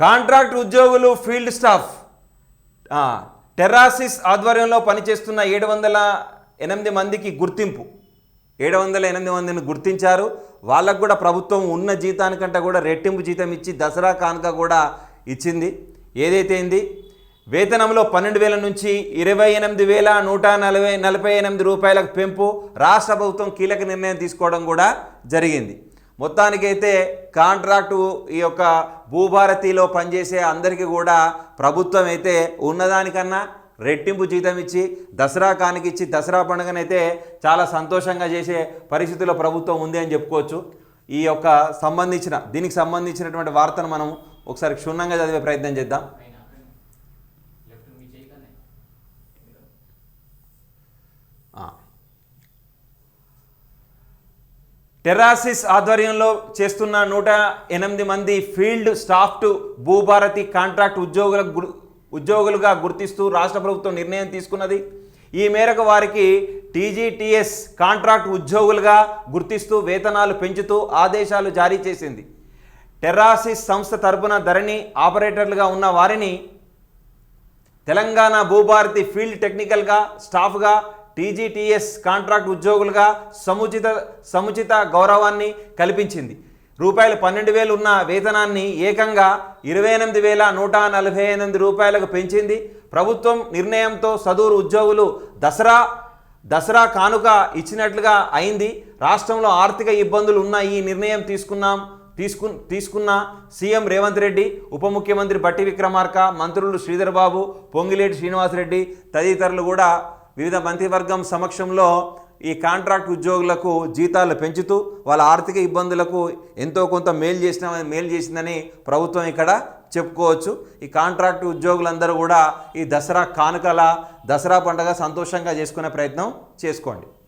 Contract ఉద్యోగులు field staff Terrasis ఆధ్వర్యంలో పనిచేస్తున్న ఏడు వందల ఎనిమిది మందికి గుర్తింపు. ఏడు వందల ఎనిమిది మందిని గుర్తించారు. వాళ్ళకు కూడా ప్రభుత్వం ఉన్న జీతానికంటే కూడా రెట్టింపు జీతం ఇచ్చి దసరా కానుక కూడా ఇచ్చింది. ఏదైతే అయింది? వేతనంలో పన్నెండు వేల నుంచి ఇరవై ఎనిమిది వేల నూట నలభై నలభై ఎనిమిది రూపాయలకు పెంపు రాష్ట్ర ప్రభుత్వం కీలక నిర్ణయం తీసుకోవడం కూడా జరిగింది. మొత్తానికైతే కాంట్రాక్టు ఈ యొక్క భూభారతిలో పనిచేసే అందరికీ కూడా ప్రభుత్వం అయితే ఉన్నదానికన్నా రెట్టింపు జీతం ఇచ్చి దసరా కానికిచ్చి దసరా పండుగనైతే చాలా సంతోషంగా చేసే పరిస్థితుల్లో ప్రభుత్వం ఉంది అని చెప్పుకోవచ్చు. ఈ యొక్క సంబంధించిన దీనికి సంబంధించినటువంటి వార్తను మనం ఒకసారి క్షుణ్ణంగా చదివే ప్రయత్నం చేద్దాం. టెరాసిస్ ఆధ్వర్యంలో చేస్తున్న నూట ఎనిమిది మంది ఫీల్డ్ స్టాఫ్ట్ భూభారతి కాంట్రాక్ట్ ఉద్యోగులకు ఉద్యోగులుగా గుర్తిస్తూ రాష్ట్ర ప్రభుత్వం నిర్ణయం తీసుకున్నది. ఈ మేరకు వారికి టీజీటీఎస్ కాంట్రాక్ట్ ఉద్యోగులుగా గుర్తిస్తూ వేతనాలు పెంచుతూ ఆదేశాలు జారీ చేసింది. టెర్రాసిస్ సంస్థ తరపున ధరణి ఆపరేటర్లుగా ఉన్న వారిని తెలంగాణ భూభారతి ఫీల్డ్ టెక్నికల్గా స్టాఫ్గా టీజీటీఎస్ కాంట్రాక్ట్ ఉద్యోగులుగా సముచిత సముచిత గౌరవాన్ని కల్పించింది. రూపాయలు పన్నెండు వేలు ఉన్న వేతనాన్ని ఏకంగా ఇరవై ఎనిమిది వేల నూట నలభై ఎనిమిది రూపాయలకు పెంచింది. ప్రభుత్వం నిర్ణయంతో సదూరు ఉద్యోగులు దసరా దసరా కానుక ఇచ్చినట్లుగా అయింది. రాష్ట్రంలో ఆర్థిక ఇబ్బందులు ఉన్న ఈ నిర్ణయం తీసుకున్నాం తీసుకు తీసుకున్న సీఎం రేవంత్ రెడ్డి ఉప ముఖ్యమంత్రి బట్టి విక్రమార్క మంత్రులు శ్రీధర్ బాబు పొంగిలేటి శ్రీనివాసరెడ్డి తదితరులు కూడా వివిధ మంత్రివర్గం సమక్షంలో ఈ కాంట్రాక్ట్ ఉద్యోగులకు జీతాలు పెంచుతూ వాళ్ళ ఆర్థిక ఇబ్బందులకు ఎంతో కొంత మేలు చేసిన మేలు చేసిందని ప్రభుత్వం ఇక్కడ చెప్పుకోవచ్చు. ఈ కాంట్రాక్ట్ ఉద్యోగులందరూ కూడా ఈ దసరా కానుకల దసరా పండుగ సంతోషంగా చేసుకునే ప్రయత్నం చేసుకోండి.